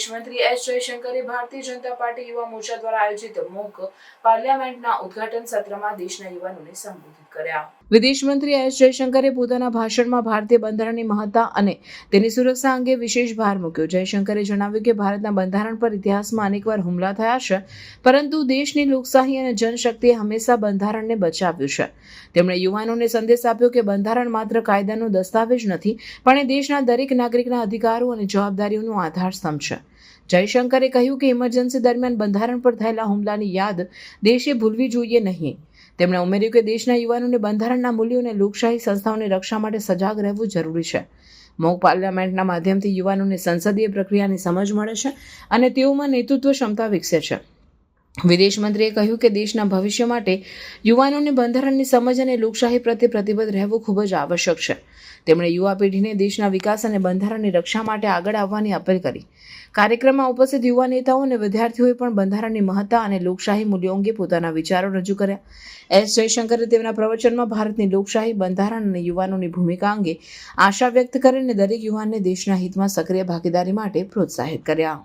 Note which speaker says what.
Speaker 1: વિદેશ મંત્રી એસ જયશંકરે ભારતીય જનતા પાર્ટી યુવા મોરચા દ્વારા આયોજિત મોક પાર્લામેન્ટના ઉદ્ઘાટન સત્રમાં દેશના યુવાનોને સંબોધિત કર્યા. વિદેશ મંત્રી એસ જયશંકરે પોતાના ભાષણમાં ભારતીય બંધારણની મહત્તા અને તેની સુરક્ષા અંગે વિશેષ ભાર મૂક્યો. જયશંકરે જણાવ્યું કે ભારતના બંધારણ પર ઇતિહાસમાં અનેકવાર હુમલા થયા છે, પરંતુ દેશની લોકશાહી અને જનશક્તિએ હંમેશા બંધારણને બચાવ્યું છે. તેમણે યુવાનોને સંદેશ આપ્યો કે બંધારણ માત્ર કાયદાનો દસ્તાવેજ નથી, પણ એ દેશના દરેક નાગરિકના અધિકારો અને જવાબદારીઓનો આધાર સ્તંભ છે. જયશંકરે કહ્યું કે ઇમરજન્સી દરમિયાન બંધારણ પર થયેલા હુમલાની યાદ દેશે ભૂલવી જોઈએ નહીં. તેમણે ઉમેર્યું કે દેશના યુવાનોને બંધારણના મૂલ્યો અને લોકશાહી સંસ્થાઓની રક્ષા માટે સજાગ રહેવું જરૂરી છે. મોક પાર્લામેન્ટના માધ્યમથી યુવાનોને સંસદીય પ્રક્રિયાની સમજ મળે છે અને તેઓમાં નેતૃત્વ ક્ષમતા વિકસે છે. વિદેશ મંત્રીએ કહ્યું કે દેશના ભવિષ્ય માટે યુવાનોને બંધારણની સમજ અને લોકશાહી પ્રત્યે પ્રતિબદ્ધ રહેવું ખૂબ જ આવશ્યક છે. તેમણે યુવા પેઢીને દેશના વિકાસ અને બંધારણની રક્ષા માટે આગળ આવવાની અપીલ કરી. કાર્યક્રમમાં ઉપસ્થિત યુવા નેતાઓ અને વિદ્યાર્થીઓએ પણ બંધારણની મહત્તા અને લોકશાહી મૂલ્યો અંગે પોતાના વિચારો રજૂ કર્યા. એસ જયશંકરે તેમના પ્રવચનમાં ભારતની લોકશાહી, બંધારણ અને યુવાનોની ભૂમિકા અંગે આશા વ્યક્ત કરીને દરેક યુવાનને દેશના હિતમાં સક્રિય ભાગીદારી માટે પ્રોત્સાહિત કર્યા.